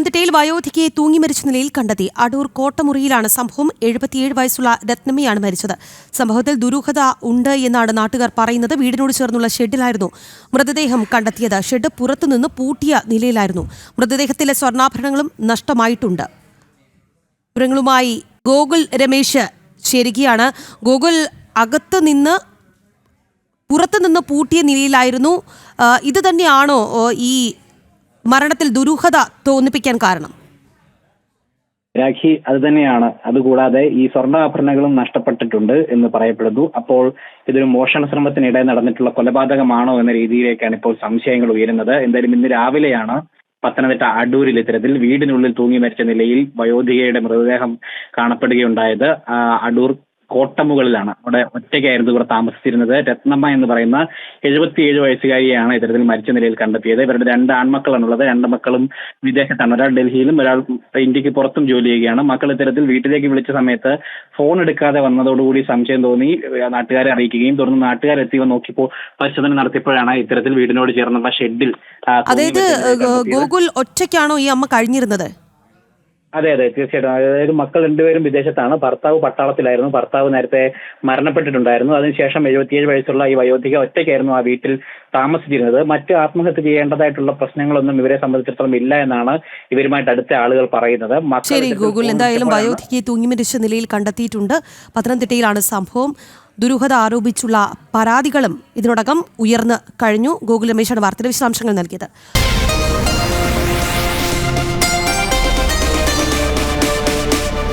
പത്തനംതിട്ടയിൽ വയോധികയെ തൂങ്ങി മരിച്ച നിലയിൽ കണ്ടെത്തി. അടൂർ കോട്ടമുറിയിലാണ് സംഭവം. എഴുപത്തിയേഴ് വയസ്സുള്ള രത്നമ്മയാണ് മരിച്ചത്. സംഭവത്തിൽ ദുരൂഹത ഉണ്ട് എന്നാണ് നാട്ടുകാർ പറയുന്നത്. വീടിനോട് ചേർന്നുള്ള ഷെഡിലായിരുന്നു മൃതദേഹം കണ്ടെത്തിയത്. ഷെഡ് പുറത്തുനിന്ന് പൂട്ടിയ നിലയിലായിരുന്നു. മൃതദേഹത്തിലെ സ്വർണാഭരണങ്ങളും നഷ്ടമായിട്ടുണ്ട്. വിവരങ്ങളുമായി ഗോകുൽ രമേശ് ചേരുകയാണ്. ഗോകുൽ അകത്ത് നിന്ന് പുറത്തുനിന്ന് പൂട്ടിയ നിലയിലായിരുന്നു. ഇത് തന്നെയാണോ ഈ മരണത്തിൽ ദുരൂഹത തോന്നിപ്പിക്കാൻ കാരണം? രാഖി അത് തന്നെയാണ്. അതുകൂടാതെ ഈ സ്വർണാഭരണങ്ങളും നഷ്ടപ്പെട്ടിട്ടുണ്ട് എന്ന് പറയപ്പെടുന്നു. അപ്പോൾ ഇതൊരു മോഷണ ശ്രമത്തിനിടെ നടന്നിട്ടുള്ള കൊലപാതകമാണോ എന്ന രീതിയിലേക്കാണ് ഇപ്പോൾ സംശയങ്ങൾ ഉയരുന്നത്. എന്തായാലും ഇന്ന് രാവിലെയാണ് പത്തനംതിട്ട അടൂരിൽ ഇത്തരത്തിൽ വീടിനുള്ളിൽ തൂങ്ങി മരിച്ച നിലയിൽ വയോധികയുടെ മൃതദേഹം കാണപ്പെടുകയുണ്ടായത്. അടൂർ കോട്ടമുകളിലാണ്. അവിടെ ഒറ്റയ്ക്കായിരുന്നു ഇവർ താമസിച്ചിരുന്നത്. രത്നമ്മ എന്ന് പറയുന്ന എഴുപത്തിയേഴ് വയസ്സുകാരിയാണ് ഇത്തരത്തിൽ മരിച്ച നിലയിൽ കണ്ടെത്തിയത്. ഇവരുടെ രണ്ട് ആൺമക്കളാണുള്ളത്. രണ്ട് മക്കളും വിദേശത്താണ്. ഒരാൾ ഡൽഹിയിലും ഒരാൾ ഇന്ത്യയ്ക്ക് പുറത്തും ജോലി ചെയ്യുകയാണ്. മക്കൾ ഇത്തരത്തിൽ വീട്ടിലേക്ക് വിളിച്ച സമയത്ത് ഫോൺ എടുക്കാതെ വന്നതോടുകൂടി സംശയം തോന്നി. നാട്ടുകാരെ അറിയിക്കുകയും തുടർന്ന് നാട്ടുകാരെത്തി നോക്കിയപ്പോൾ പരിശോധന നടത്തിയപ്പോഴാണ് ഇത്തരത്തിൽ വീടിനോട് ചേർന്നുള്ള ഷെഡിൽ അതായത്. ഗോകുൽ ഒറ്റയ്ക്കാണോ ഈ അമ്മ കഴിഞ്ഞിരുന്നത്? അതെ അതെ. തീർച്ചയായിട്ടും. അതായത് മക്കൾ രണ്ടുപേരും വിദേശത്താണ്. ഭർത്താവ് പട്ടാളത്തിലായിരുന്നു. ഭർത്താവ് നേരത്തെ മരണപ്പെട്ടിട്ടുണ്ടായിരുന്നു. അതിനുശേഷം എഴുപത്തിയേഴ് വയസ്സുള്ള ഈ വയോധിക ഒറ്റയ്ക്കായിരുന്നു ആ വീട്ടിൽ താമസിച്ചിരുന്നത്. മറ്റ് ആത്മഹത്യ ചെയ്യേണ്ടതായിട്ടുള്ള പ്രശ്നങ്ങളൊന്നും ഇവരെ സംബന്ധിച്ചിടത്തോളം ഇല്ല എന്നാണ് ഇവരുമായിട്ട് അടുത്ത ആളുകൾ പറയുന്നത്. ശരി ഇത്തരത്തിൽ എന്തായാലും വയോധിക വയോധികയെ തൂങ്ങി മരിച്ച നിലയിൽ കണ്ടെത്തിയിട്ടുണ്ട്. പത്തനംതിട്ടയിലാണ് സംഭവം. ദുരൂഹത ആരോപിച്ചുള്ള പരാതികളും ഇതിനോടകം ഉയർന്നു കഴിഞ്ഞു. ഗോകുൽ രമേശാണ് വാർത്തയുടെ വിശദാംശങ്ങൾ നൽകിയത്.